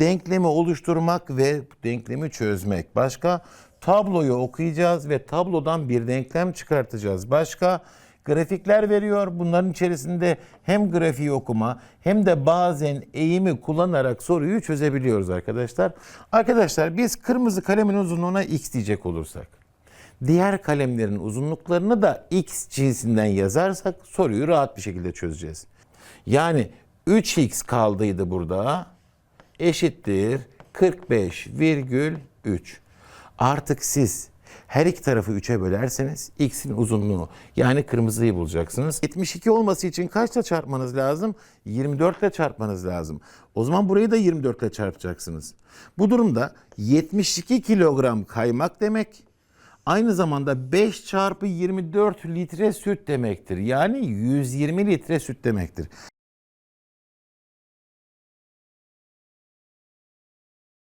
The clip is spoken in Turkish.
denklemi oluşturmak ve denklemi çözmek. Başka tabloyu okuyacağız ve tablodan bir denklem çıkartacağız. Başka grafikler veriyor. Bunların içerisinde hem grafiği okuma hem de bazen eğimi kullanarak soruyu çözebiliyoruz arkadaşlar. Arkadaşlar biz kırmızı kalemin uzunluğuna x diyecek olursak diğer kalemlerin uzunluklarını da x cinsinden yazarsak soruyu rahat bir şekilde çözeceğiz. Yani 3x kaldıydı burada eşittir 45,3. Artık siz her iki tarafı 3'e bölerseniz x'in uzunluğu yani kırmızıyı bulacaksınız. 72 olması için kaçla çarpmanız lazım? 24 ile çarpmanız lazım. O zaman burayı da 24 ile çarpacaksınız. Bu durumda 72 kilogram kaymak demek aynı zamanda 5 çarpı 24 litre süt demektir. Yani 120 litre süt demektir.